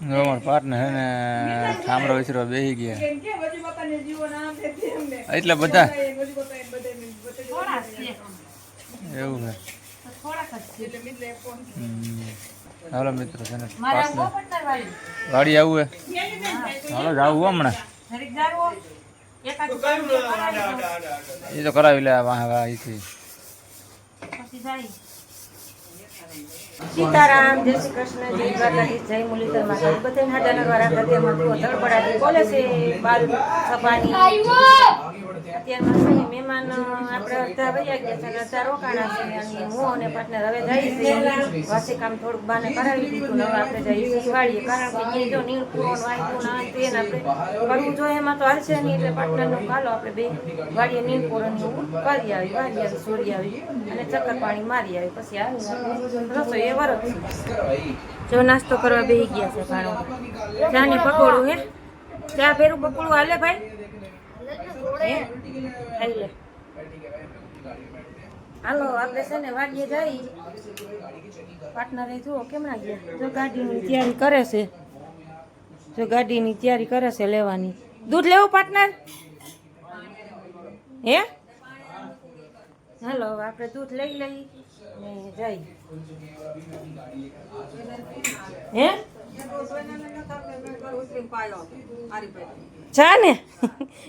અમારા પાર્ટનર હે ને ઠામરો વિસરવા બેસી ગયા. એટલે બધા? એવું છે. હાલો મિત્રો છે ને ગાડી આવું હે. હાલો જાવું હમણાં. એ તો કરાવી લે વાહ વાહ અહીંથી જાય. સીતારામ, જય શ્રી કૃષ્ણ, જય દ્વારકાધીશ, જય મુરલીધર માતા. બધા નાડાનગર દ્વારા ગદ્યમાં તો ધડપડાટી બોલે છે. બાલ સભાની. અત્યારમાં મહેમાન આપણે અડધા વયા ગયા છે અને અડધા રોકાણા છે અને હું અને પાર્ટનર હવે જઈએ વાસી કામ થોડુંક બાને કરાવી દીધું હવે આપણે કારણ કે જે જો વાંચવું ના તે આપણે કરવું જોઈએ. એમાં તો હાલશે નહીં એટલે પાર્ટનરનું કાલો આપણે બે વાળીએ પૂરોની કરી આવી વાળી આવી સોરી આવી અને ચક્કર પાણી મારી આવી. પછી આવી રસોઈ એ વરસ જો નાસ્તો કરવા બેસી ગયા છે ભાણો. ચા ને પકોડું હે? ચા ફેરું પકોડું હાલે ભાઈ? ખાઈ હાલો, આપણે છે ને વાડીએ જઈ. પાર્ટનરે જુઓ કેમણા ગયા? જો ગાડીની તૈયારી કરે છે. જો ગાડીની તૈયારી કરે છે લેવાની. દૂધ લેવું પાર્ટનર? હે? હાલો આપણે દૂધ લઈ લઈ ને જઈ. હે? ચા ને.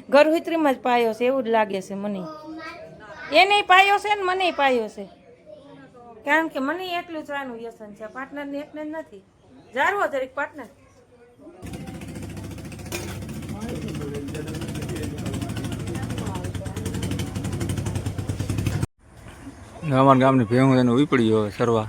ગરવિત્રીમાં જ પાયો છે, એવું જ લાગે છે મને. એને પાયો છે ને, મને પાયો છે. કારણ કે મને એટલું ચાનું વ્યસન છે, પાર્ટનરને એકને જ નથી. જારવો જરીક પાર્ટનર. અમારા ગામની ભેહું એનું ઉપડી ગયો સરવા.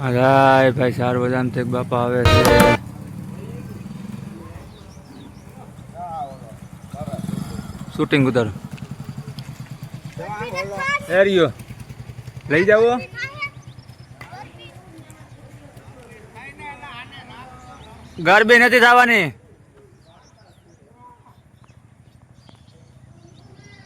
હાય ભાઈ ચાર તો એક બાપા આવે છે. શૂટિંગ ઉતાર. એરિયો લઈ જાવો ગરબી નથી થવાની.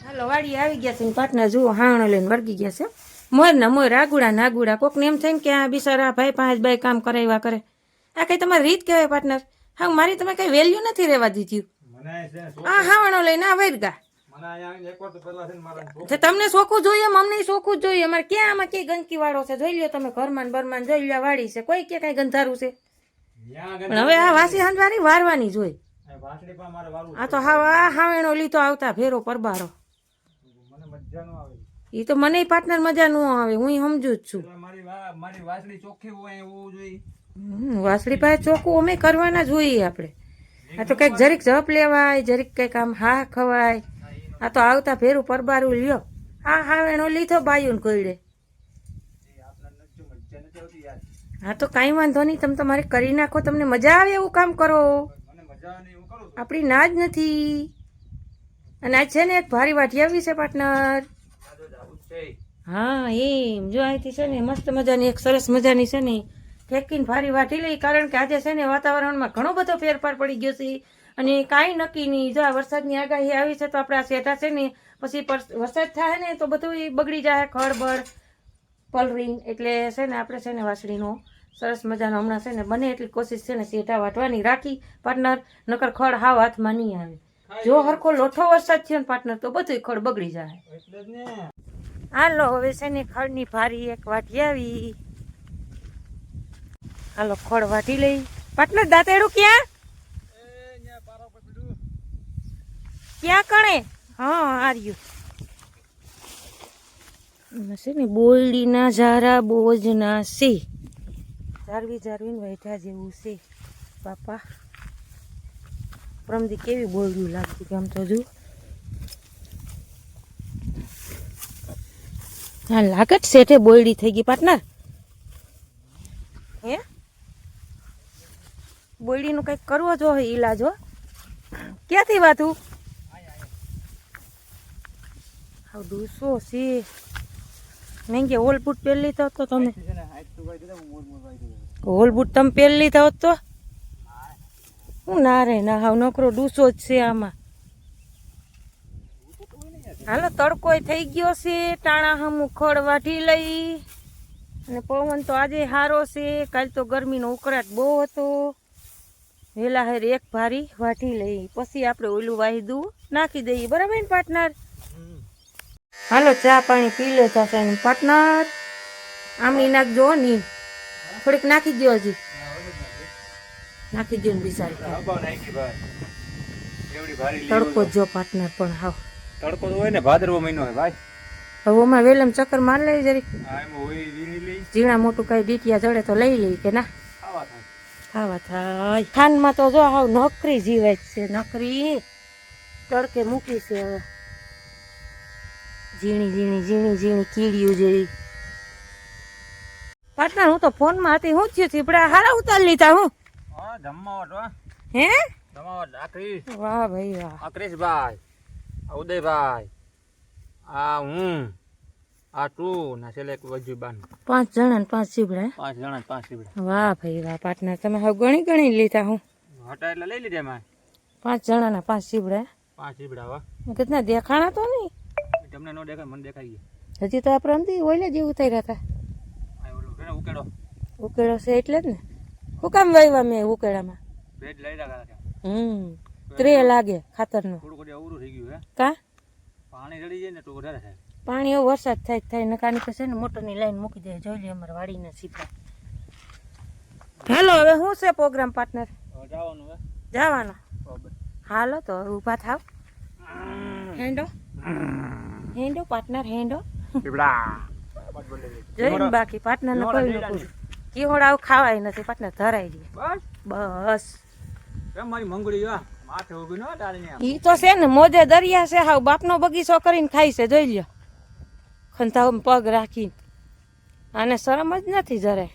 હાલો વાડી આવી ગયા છે પાટના જુઓ હાણ લઈને વળગી ગયા છે. મોર ના મોર આગુડા નાગુડા કોકને એમ થાય ને કે આ બિચારા ભાઈ પાંચ ભાઈ કામ કરાવ્યા કરે. આ કઈ તમારી રીત કહેવાય પાર્ટનર હા મારી તમે કઈ વેલ્યુ નથી રહેવા દીધી. આ હાવણો લઈને આ વૈદગા તમને સોખું જોઈએ અમને સોખું જોઈએ. અમારે ક્યાં આમાં ક્યાંય ગંદકી વાળો છે? જોઈ લ્યો તમે ઘરમાં બરમાન જોઈ લ્યો વાળી છે. કોઈ કે કઈ ગંધારું છે? પણ હવે આ વાસી હંજવારી વારવાની જોઈ. આ તો હા હા હાવેણો લીધો આવતા ફેરો પરબારો. એ તો મને પાર્ટનર મજા ન આવે હું સમજુ જ છું. મારી વાસળી ચોખ્ખી હોય એવું જોઈએ. વાસળી પાસે ચોખ્ખું અમે કરવાના જોઈએ આપણે. આ તો કંઈક જરીક જપ લેવાય જરીક કંઈક આમ હા ખવાય. આ તો આવતા ફેરું પરબારું લ્યો. હા હાવેણો લીધો બાયું કોઈડે હા તો કાંઈ વાંધો નહીં તમે તમારે કરી નાખો તમને મજા આવે એવું કામ કરો. આપણી ના જ નથી. અને આ છે ને એક ભારી વાટી આવી છે પાર્ટનર હા એમ. જો અહીંથી છે ને મસ્ત મજાની એક સરસ મજાની છે ને ફેંકીને ફારી વાટી લઈ કારણ કે આજે છે ને વાતાવરણમાં ઘણો બધો ફેરફાર પડી ગયો છે. અને કાંઈ નક્કી નહીં. જો આ વરસાદની આગાહી આવી છે તો આપણે આ શેઠા છે ને પછી વરસાદ થાય ને તો બધું બગડી જાય ખળબળ પલરિંગ એટલે છે ને આપણે છે ને વાસળીનો સરસ મજાનો હમણાં છે ને બને એટલી કોશિશ છે ને શેઠા વાટવાની રાખી. પાર્ટનર નકર ખળ હાવ હાથમાં નહીં આવે. જો હરખો લોઠો વરસાદ થયો ને પાર્ટનર તો બધું ખળ બગડી જાય. હાલો, હવે છે ને ખડની ભારી એક વાટી આવી. હાલો ખડ વાટી લઈ. પાર્ટનર દાંતેડું ક્યાં? ક્યાં કણે? હા, આર્યું. છે ને બોયડીના ઝારા બોજના છે. ઝારવી ઝારવીને વૈઠા જેવું છે. બાપા, પ્રમદી કેવી બોયડું લાગતી કે આમ તો જો. હા જ શેઠે બોયડી થઈ ગઈ પાર્ટનર હે? બોયડીનું કંઈક કરવો જો ઈલાજ, હો. ક્યાંથી વાતું હાવ દૂસો છે. મેં કે હોલ બૂટ પહેરી લીધા તો તમે. હોલ બૂટ તમે પહેરી લીધા હોત તો? હું ના રે, ના હાવ નોકરો ડૂસો જ છે આમાં. હાલો તડકોય થઈ ગયો છે. ટાણા હમું ખડ વાઢી લઈ. અને પવન તો આજે સારો છે. કાલ તો ગરમીનો ઉકળાટ બહુ હતો. વેલા હેર એક ભારી વાઢી લઈ. પછી આપણે ઓલું વાહીદું નાખી દઈએ. બરાબર ને પાર્ટનર? હાલો ચા પાણી પી લે થશે પાર્ટનર. આમની નાખજો ની. થોડીક નાખી દો હજી. નાખી દો ને બિચારી. તડકો જો પાર્ટનર પણ હાવ. તડકો તો હોય ને ભાદરવો મહિનો હોય ભાઈ. હવે ઓમાં વેલમ ચક્કર માર લઈ લઈ. ઝીણા મોટું કઈ ડીટિયા જડે તો લઈ લઈ કે ના? ખાવા થાય. ખાનમાં તો જો હાવ નોકરી જીવે છે નોકરી. તડકે મૂકી છે હવે. ઝીણી ઝીણી ઝીણી ઝીણી કીડિયું જેવી. પાટલા હું તો ફોનમાં હતી હું થયું થીપડા હારા ઉતાર લીધા હું. હા જમાવટ હે. જમાવટ આખરી. વાહ ભાઈ વાહ. આક્રેશભાઈ આ ઉદયભાઈ આ હું આ તું ના છેલ્લે એક વજુબાન. પાંચ જણા ને પાંચ ચીબડા હે? પાંચ જણા પાંચ સીબડા વાહ ભાઈ વાહ પાર્ટનર તમે હવે ગણી ગણી લીધા હું. હટા એટલે લઈ લીધા મેં પાંચ જણાના પાંચ ચીબડા પાંચ સીબડા વાહ કેટલા દેખાણા તો નહીં. તમને નો દેખાય મને દેખાઈ ગયું. હજી તો આપણે અંધી ઓઈલે જેવું થઈ રહ્યા હતા. ને ઉકેડો? ઉકેળો છે એટલે જ ને. હું કામ વાવ્યા મેં ઉકેળામાં ભેજ લઈ રહ્યા હમ. ત્રે લાગે ખાતરનું. કા? પાણી રડી જાય ને તો વધારે થાય પાણી એવો વરસાદ થાય થાય નકાની પછી ને મોટરની લાઈન મૂકી દે. જોઈ લે અમારે વાડીના સીધા. હેલો હવે શું છે પ્રોગ્રામ પાર્ટનર જવાનું હાલો તો ઊભા થાવ. હેન્ડો હેન્ડો પાર્ટનર હેન્ડો જોઈ બાકી પાર્ટનર ને કોઈ ન કિહોડા ખાવાય નથી પાર્ટનર ધરાઈ જાય બસ. બસ. મારી મંગળી ઈ તો છે ને મોજે દરિયા છે હાવ બાપનો બગીચો કરીને ખાય છે જોઈ લ્યો. ખંથાવ પગ રાખીને. આને શરમ જ નથી જરાય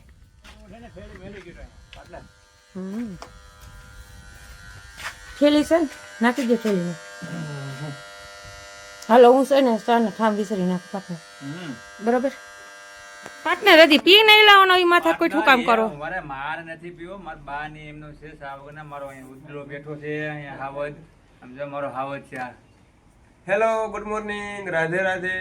ખેલી થેલી છે ને? નાખી દો ખેલી હાલો હું છે ને સ્ટાર ને ખામ વિસરી નાખ બરોબર? પાટનર હજી પી નહીં લાવવાનો એ માથા કોઈ ઠુકામ કરો? મારે માર નથી પીવો માર બા ની એમનો છે સાવગના મારો અહીં ઉદલો બેઠો છે અહીંયા હાવજ. સમજો મારો હાવજ છે આ. Hello good morning Radhe Radhe.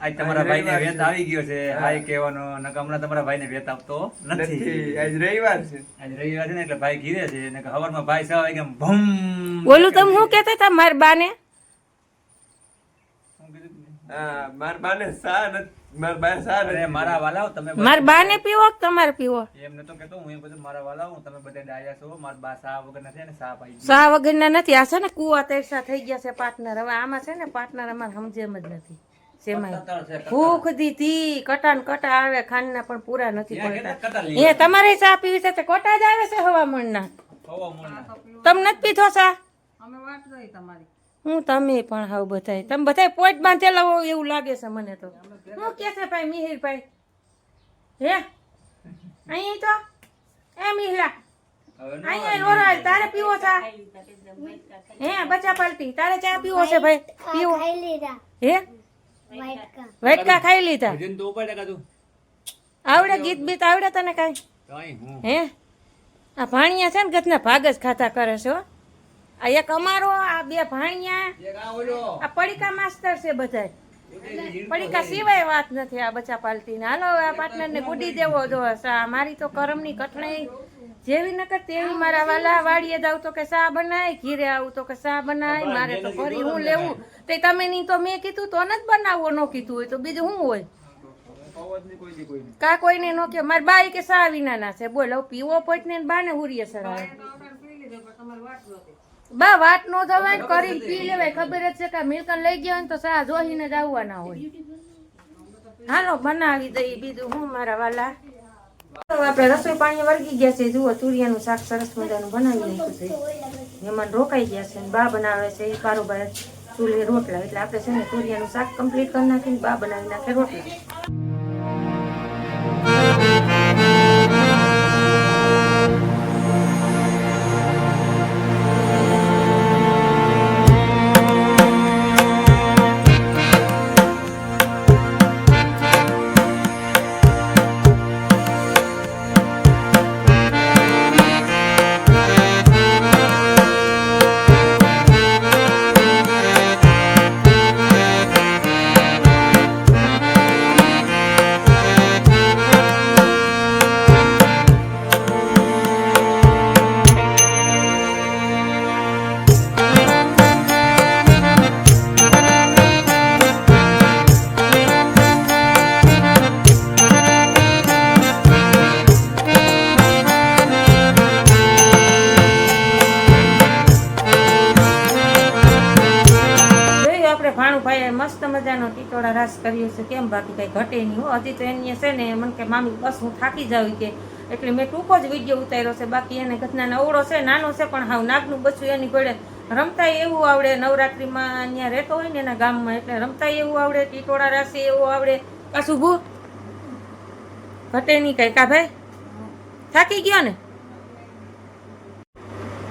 આજ તમારા ભાઈ ને વેત આવી ગયો છે હાય કહેવાનો નકર હમણાં તમારા ભાઈ ને વેત આપતો નથી. નથી આજ રવિવાર છે. આજ રવિવાર છે ને એટલે ભાઈ ઘીરે છે ને હવારમાં ભાઈ સવા વાગે ભમ બોલું તમે શું કહેતા હતા મારા બાને? ને હા માર બાને સા નથી. માર સા વાલાઓ તમે મારા બાને પીવો કે તમારે પીવો? એમ નતો કેતો હું એમ કીધું મારા વાલાઓ તમે બધા ડાયા છો મારા બા સા વગર નથી સા પાઈ. સા નથી આ છે ને કુવા તરસા થઈ ગયા છે પાર્ટનર. હવે આમાં છે ને પાર્ટનર અમારે સમજે જ નથી. ભૂખ દીધી કટા ને કટા આવે ખાંડના પણ પૂરા નથી પડતા. એ તમારે ચા પીવી છે તે કોટા જ આવે છે હવામણ ના. તમને નથી પીધો ચા? હું તમે પણ હાવ બધાય. તમે બધાય પોઈન્ટ બાંધેલા હો એવું લાગે છે મને તો. હું કે છે ભાઈ મિહિર ભાઈ હે? અહીં તો? એ મિહિલા હવે અહીંયા રોરાય તારે પીવો છા? હે બચા પાલટી તારે ચા પીવો છે ભાઈ? પીવો. હે? વાટકા ખાઈ લીધા. ભજન તો ઉપાડ્યા તું? આવડે ગીત બીત આવડે તને કાંઈ? કાંઈ હે? આ ભાણિયા છે ને ગતના ભાગ જ ખાતા કરે છે હો. આ એક અમારો આ બે ભાણિયા આ પડીકા માસ્તર છે બધાય. પડીકા સિવાય વાત નથી આ બચા પાલતી હાલો હવે આ પાર્ટનર ને કુડી દેવો જો મારી તો કરમની કઠણાઈ. જેવી નકર તેવી મારા વાલા વાડીએ જાવ તો કે સા બનાય ઘીરે આવું તો કે સા બનાય મારે તો ફરી હું લેવું. તે તમે નહીં તો મેં કીધું તો ન જ બનાવો ન કીધું હોય તો બીજું શું હોય? કા કોઈને નો કે મારી બાઈ કે સા વિના ના છે? બોલ હવે પીવો પોઈટ ને બાને હુરીએ સરાવે બા, વાત નો થવાય ને કરી, પી લેવાય. ખબર જ છે કે મિલકન લઈ ગયા હોય તો સા જોઈને જ આવવાના હોય. હાલો, બનાવી દઈ બીજું હું મારા વાલા? આપણે રસોઈ પાણી વર્ગી ગયા છે. જુઓ, તુરિયાનું શાક સરસ મજાનું બનાવી નાખ્યું છે. મહેમાન રોકાઈ ગયા છે બા બનાવે છે. એ કારોબાર ચૂલે રોટલા. એટલે આપણે છે ને તુરિયાનું શાક કમ્પ્લીટ કરી નાખીને બા બનાવી નાખે રોટલા. મસ્ત મજાનો ટીટોળા રાસ કર્યો છે. કેમ બાકી કાંઈ ઘટે નહીં હો. હજી તો એની છે ને મને કે મામી બસ હું થાકી જાવ કે એટલે મેં ટૂંકો જ વીડિયો ઉતાર્યો છે. બાકી એને ઘટના અવળો છે, નાનો છે, પણ હાવ નાગનું બચ્યું એની ઘોડે રમતા એવું આવડે, નવરાત્રિમાં અહીંયા રહેતો હોય ને એના ગામમાં, એટલે રમતા એવું આવડે, ટીટોળા રાસે એવું આવડે. પાછું ભૂ, ઘટે નહીં કઈ. કા ભાઈ? થાકી ગયો ને?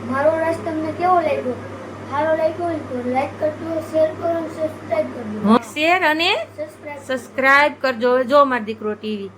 મારો રસ તમને કેવો લાગ્યો? સારો લાગ્યો હોય તો લાઈક કરજો શેર કરો અને સબસ્ક્રાઇબ કરજો શેર અને સબસ્ક્રાઇબ સબસ્ક્રાઇબ કરજો જો મારી દીકરો ટીવી